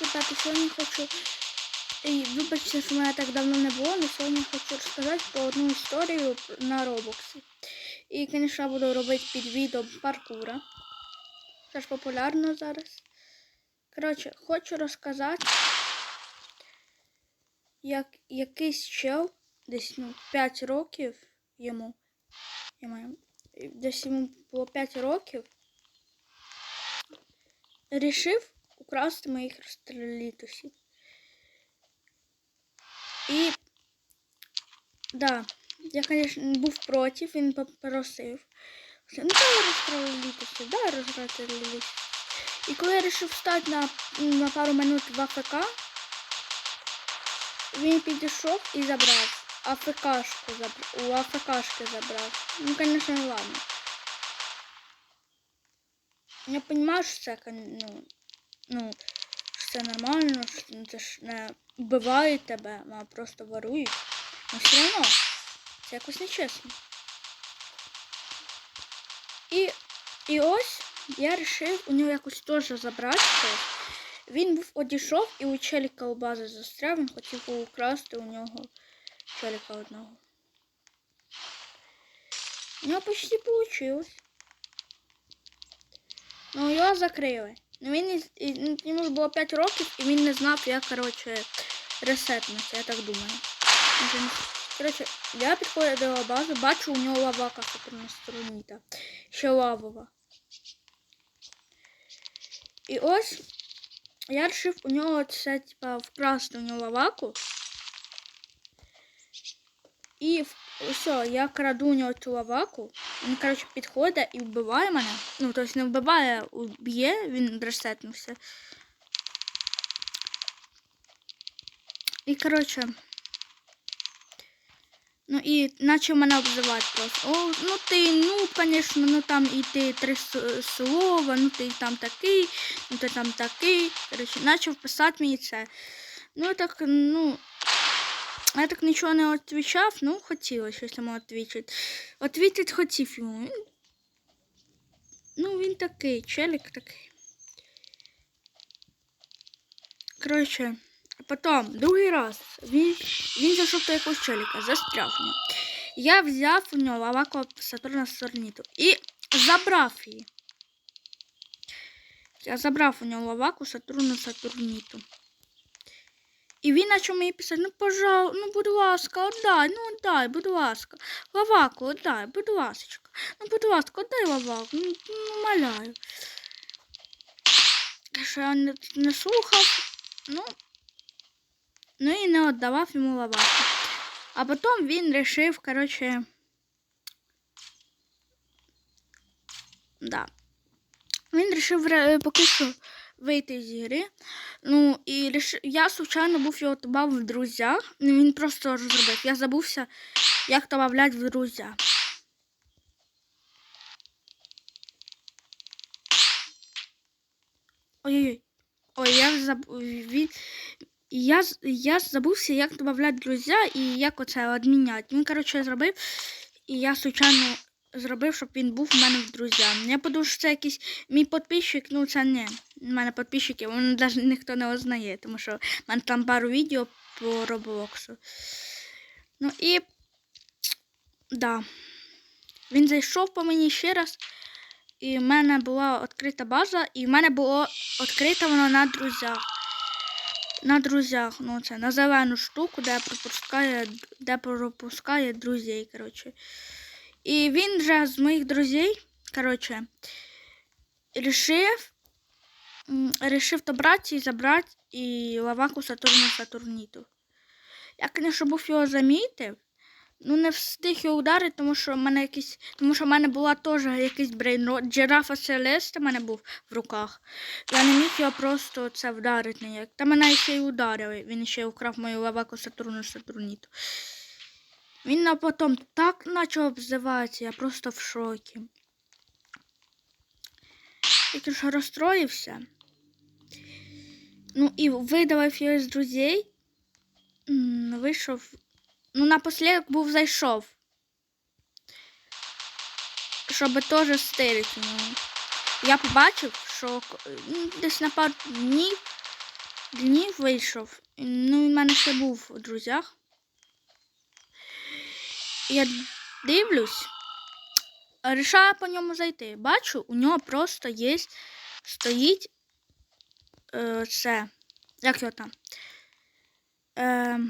ребята, сьогодні хочу. І вибачте, що мене так давно не було, але сьогодні хочу розказати про одну історію на Робоксі. І, звісно, буду робити під відео паркура. Це ж популярно зараз. Коротше, хочу розказати, як якийсь чел, десь ну, 5 років йому. Я маю, десь йому було 5 років. Рішив украсти моїх розстрілітусів. І да, я, конечно, був проти, він попросив. Ну, давай розстрілітися, давай розстрілітися. І коли я вирішив встати на, на пару минут в АФК, він підійшов і забрав. АФКшку забрав. У АФКшки забрав. Ну, конечно, ладно. Я понимаю, що це, ну, ну, це нормально, ну, це ж не вбивають тебе, а просто ворують. Но все одно, це якось нечесно. І, і ось я вирішив у нього якось теж забрати щось. Він був одійшов і у челіка бази застряв, він хотів украсти у нього челіка одного. У нього почти вийшло. Ну, його закрили. Ну, він не, з- і- ну, йому ж було 5 років, і він не знав, як, коротше, ресетнути, я так думаю. Він же не- Коротше, я підходжу до його бази, бачу у нього лавака супернастроніта. Ще лавова. І ось я вирішив у нього це, типа, вкрасти у нього лаваку. І все, я краду у нього цю лаваку. Він, коротше, підходить і вбиває мене. Ну, тобто не вбиває, а він ресетнувся. І, коротше. Ну і почав мене обзивати просто. О, ну ти, ну, звісно, ну там і ти три слова, ну ти там такий, ну ти там такий. Коротше, почав писати мені це. Ну, так, ну. Я так нічого не відповідав, ну хотілося щось йому відповідати. Відповідати хотів йому. Ну, він такий, челік такий. Коротше, потім, другий раз, він, він зайшов до якогось челіка, застряв в. Я взяв у нього лаваку Сатурна Сорніту і забрав її. Я забрав у нього лаваку Сатурна Сатурніту. І він почав мені писати, ну, пожалуй, ну, будь ласка, отдай, ну, отдай, будь ласка. Лаваку, отдай, будь ласка. Ну, будь ласка, отдай лаваку, ну, ну маляю. Що я не, не слухав, ну, ну і не віддавав йому лаваку. А потім він вирішив, коротше, да. Він вирішив поки що вийти з гри. Ну, і ріш... я, случайно, був його добав в друзях. Ну, він просто розробив. Я забувся, як добавлять в друзя. Ой-ой-ой. Ой, я заб... він... Я, я забувся, як додавати друзі і як оце відміняти. Він, коротше, зробив, і я случайно зробив, щоб він був в мене в друзях. Я подумав, що це якийсь мій підписчик, ну це не. У мене підписчики, він навіть ніхто не узнає, тому що в мене там пару відео по Роблоксу. Ну і. Да. Він зайшов по мені ще раз. І в мене була відкрита база, і в мене було відкрита вона на друзях. На друзях, ну це на зелену штуку, де пропускає, де пропускає друзей, коротше. І він вже з моїх друзей, коротше, рішив, рішив добрати і забрати і лаваку Сатурну Сатурніту. Я, звісно, був його замітив, ну не встиг його ударити, тому що в мене якийсь, тому що в мене була теж якийсь брейнрот. Джирафа Селеста в мене був в руках. Я не міг його просто це вдарити ніяк. Та мене ще й ударили. Він ще й украв мою лаваку Сатурну Сатурніту. Він на потім так почав обзиватися, я просто в шокі. Я ж розстроївся. Ну і видавив його з друзей. Вийшов. Ну, напослідок був зайшов. Щоб теж стирити йому. Я побачив, що десь на пару днів днів вийшов. Ну, в мене ще був у друзях. Я дивлюсь, рішаю по ньому зайти. Бачу, у нього просто є, стоїть е, це. Як його там? Е,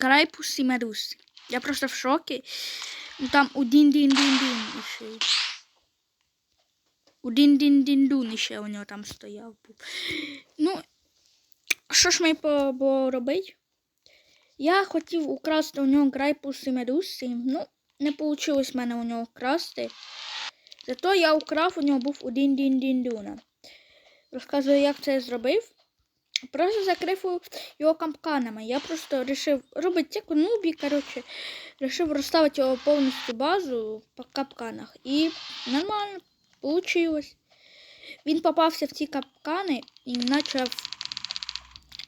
Грайпус і медус. Я просто в шокі. Ну там у дін дін дін дін ще. й. У дін дін дун ще у нього там стояв був. Ну, що ж ми по- поробить? Я хотів украсти у нього грайпус і медуси. Ну, не вийшло в мене у нього вкрасти. Зато я украв, у нього був один дін дін дуна. Розказую, як це я зробив. Просто закрив його капканами. Я просто вирішив робити як нубі, коротше, вирішив розставити його повністю базу по капканах. І нормально вийшло. Він попався в ці капкани і почав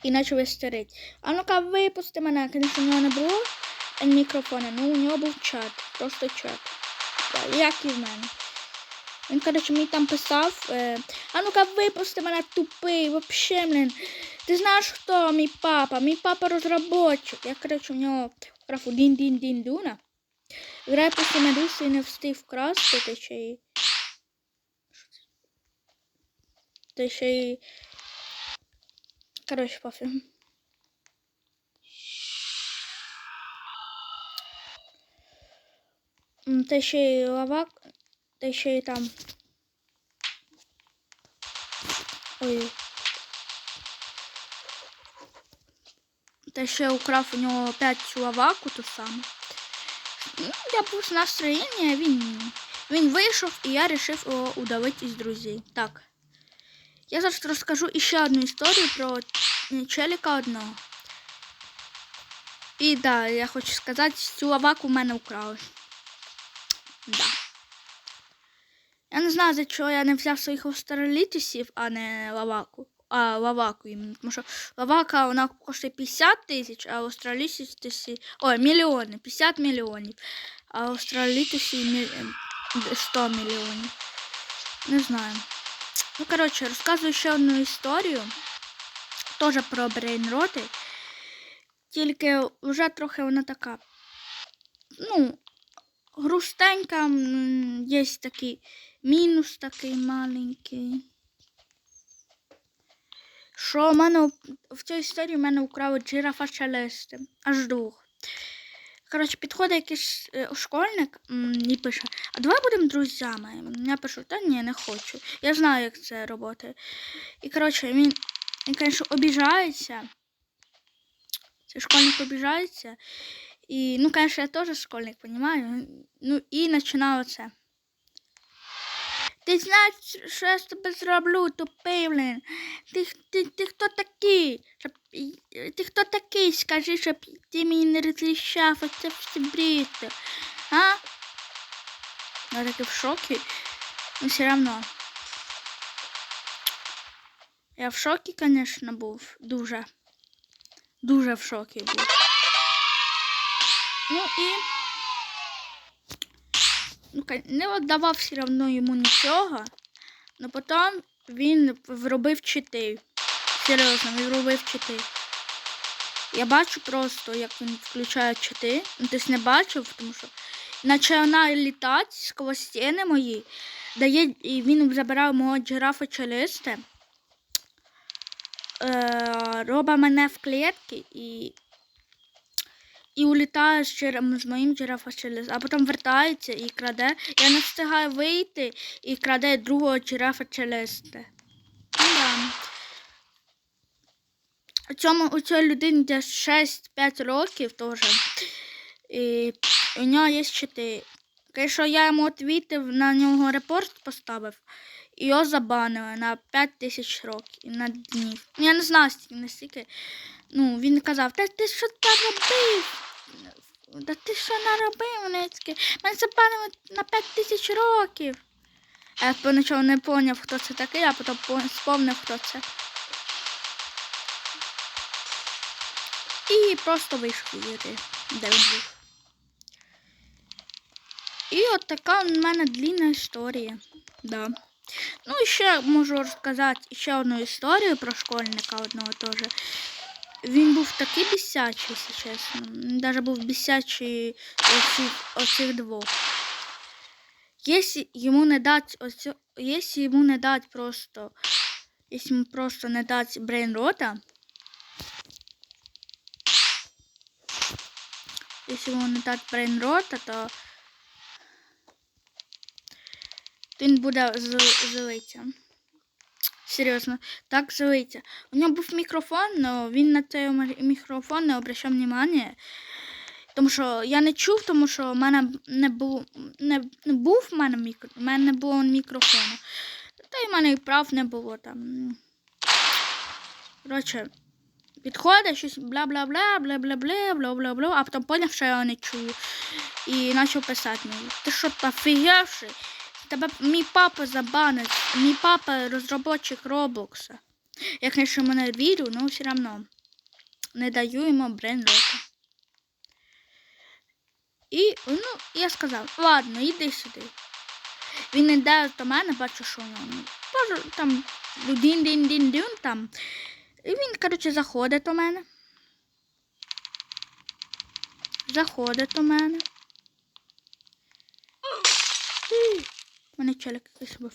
і почав істерити. А ну-ка, випусти мене, звісно, у нього не було мікрофона, ну у нього був чат, просто чат. Як і в мене. Він, коротше, мені там писав, е, а ну-ка випусти мене тупий, вообще, блін. Ти знаєш хто мій папа? Мій папа розробочик. Я, коротше, у нього вкрав один дін дін дуна. Грає просто медуси і не встиг вкрасти, та ще й. Та ще й. Коротше, пофіг. М, Та ще й лавак, та ще й там. Ой. Та ще украв у нього опять лаваку ту. Ну, я був з настроєння, він, він і я вирішив його удалити із друзів. Так. Я зараз розкажу іще одну історію про челіка одного. І да, я хочу сказати, цю лаваку в мене украли. Да. Я не знаю, за чого я не взяв своїх австралітусів, а не лаваку. А лаваку іменно. Тому що лавака вона коштує 50 тисяч, а австралітусі. Ой, мільйони, 50 мільйонів. А австралітусі 100 мільйонів. Не знаю. Ну, коротше, розказую ще одну історію. Теж про брейнроти. Тільки вже трохи вона така. Ну, грустенька, є такий мінус такий маленький. Що в мене в цій історії в мене украли джирафа челести. Аж двох. Коротше, підходить якийсь е, школьник і пише, а давай будемо друзями. Я пишу, та ні, не хочу. Я знаю, як це працює. І коротше, він, він, звісно, обіжається. Цей школьник обіжається. І, ну, конечно, я теж школьник, понимаю. Ну, і починаю оце. Ти знаєш, що я з тобою зроблю, тупий, блин. Ти, ти, ти хто такий? Ти хто такий? Скажи, щоб ти мені не розрішав, оце все бред. А? Я таки в шокі. Ну, все одно. Я в шокі, звісно, був. Дуже. Дуже в шокі був. Ну і. Ну, не віддавав все одно йому нічого. але потім він вробив чити. Серйозно, він робив чити. Я бачу просто, як він включає чити. Ну, не бачив, тому що починає літати сквозь стіни мої, дає, і він забирає мого джирафа челисти. Е, робить мене в клітки і і улітає з, джира- з моїм жирафа через, а потім вертається і краде. Я не встигаю вийти і краде другого жирафа челесте. Ну, да. У цьому у цій людині десь 6-5 років теж. І у нього є щити. Якщо я йому відвітив, на нього репорт поставив, і його забанили на 5 тисяч років на днів. Ну, Я не знаю стільки, настільки. Ну, він казав, та ти що ти робив? Та ти що наробив? Мене забанили на 5 тисяч років. Я поначалу не поняв, хто це такий, а потім спомнив, хто це. І просто звідти, де він був. І от така в мене длінна історія. Да. Ну, і ще можу розказати ще одну історію про школьника одного теж. Він був такий бісячий, якщо чесно. Він навіть був бісячий оцих, оцих двох. Якщо йому не дать оцю, якщо йому не дать просто, якщо йому просто не дать брейнрота, йому не дать брейнрота, то він буде з- злитися. Серйозно, так злиться. У нього був мікрофон, але він на цей мікрофон не обращав внимання. Тому що я не чув, тому що в мене не був, не, не був в мене мікро, в мене не було мікрофону. Та й в мене і прав не було там. Коротше, підходить щось бла-бла-бла, бла-бла-бла, бла-бла-бла, а потім поняв, що я його не чую. І почав писати мені. Ти що, офігевший? Тебе мій папа забанить. Мій папа розробник Роблокса. Я, конечно, мене вірю, але все одно не даю йому брейнрота. І ну, я сказав, ладно, іди сюди. Він не йде до мене, бачу, що воно. Боже, там дин дин дин дин там. І він, коротше, заходить до мене. Заходить до мене. У мене челик якийсь був.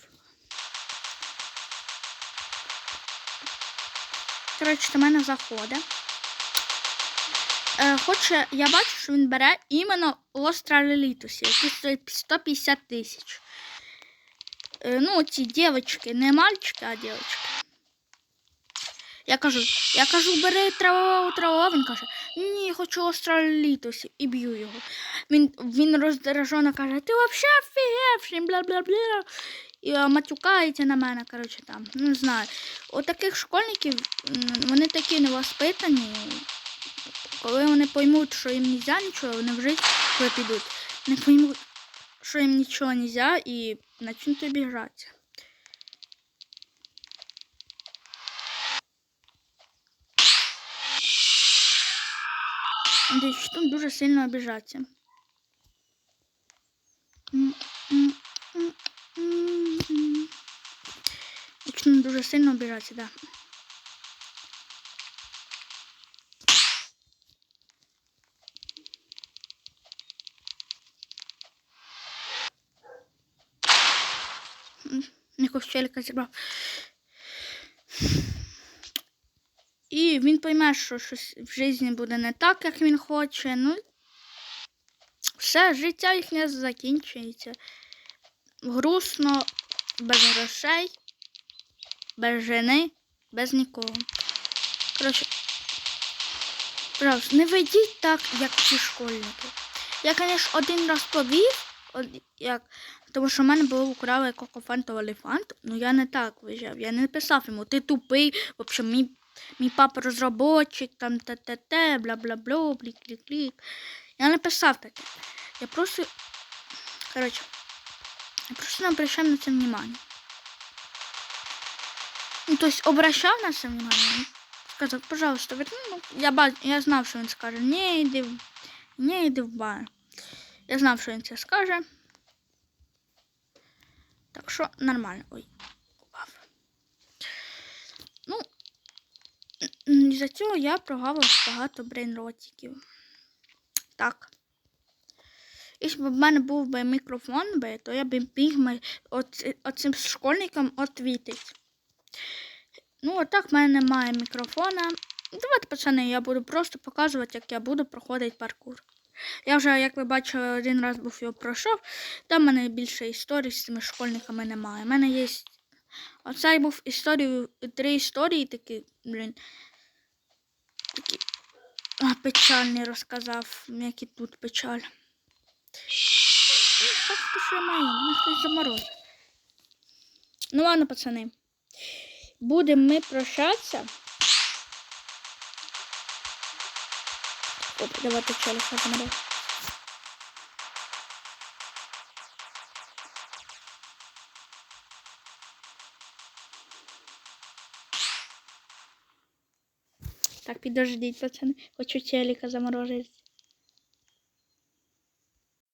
Коротше, до мене заходить. Е, хоче, я бачу, що він бере іменно Остралелітусі, які стоять 150 тисяч. Е, ну, ці дівчатки, не мальчики, а дівчатки. Я кажу, я кажу, бери траву, траву, він каже, ні, хочу Остралелітусі, і б'ю його. Він, він роздражено каже, ти взагалі офігевший, бла-бла-бла. І е, матюкається на мене, коротше, там, не знаю. У таких школьників вони такі невоспитані. Коли вони поймуть, що їм нельзя нічого, вони в житті, коли підуть, не поймуть, що їм нічого нельзя і почнуть обіжатися. Десь тут дуже сильно обіжаться. Почну дуже сильно обіжатися, так. Да. якогось челіка зібрав. І він пойме, що щось в житті буде не так, як він хоче. Ну, все, життя їхнє закінчується. Грустно, без грошей, без жени, без нікого. Коротше, не ведіть так, як ці школьники. Я, звісно, один раз повів, як тому що в мене було украли кокофантов елефант, ну я не так виїжджав. Я не писав йому, ти тупий, в общем, мій, мій папа розробочик, там те-те-те, бла-бла-бла, блік-клік-клік. Я не писав таке. Я просто. Коротше, я просто не обращав на це внимание. Ну, то обращав на це внимание. Сказав, пожалуйста, верни. Ну, я, ба... я знав, що він скаже, не йди, в- не йди в бар. Я знав, що він це скаже. Так що нормально. Ой, упав. Ну, м, із-за цього я прогавив багато брейнротиків. Так. Якщо б в мене був би мікрофон, то я б міг оцим школьникам отвітити. Ну, а так в мене немає мікрофона. Давайте, пацани, я буду просто показувати, як я буду проходити паркур. Я вже, як ви бачили, один раз був його пройшов. Там в мене більше історій з цими школьниками немає. У мене є. Оцей був історію, три історії такі, блін. А, печальні розказав, які тут печаль. Ну, що я маю, мене хтось заморозив. Ну ладно, пацани. Будемо ми прощатися. Оп, давайте челика заморозив. Так, підождіть, пацани. Хочу челіка заморозити.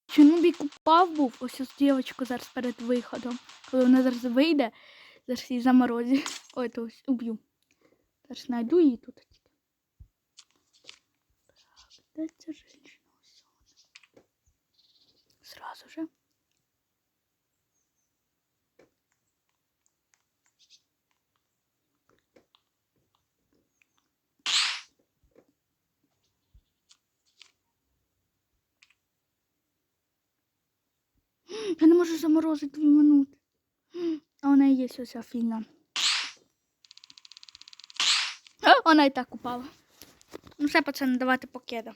Чому бік упав був ось ось дівчинку зараз перед виходом. Коли вона зараз вийде, Зараз її заморозі. Ой, то ось уб'ю. Зараз знайду її тут. Так, де ця жінка? Зразу же. Заморозити дві минути. А вона і є ось фільна. вона і так упала. Ну все, пацани, давайте покида.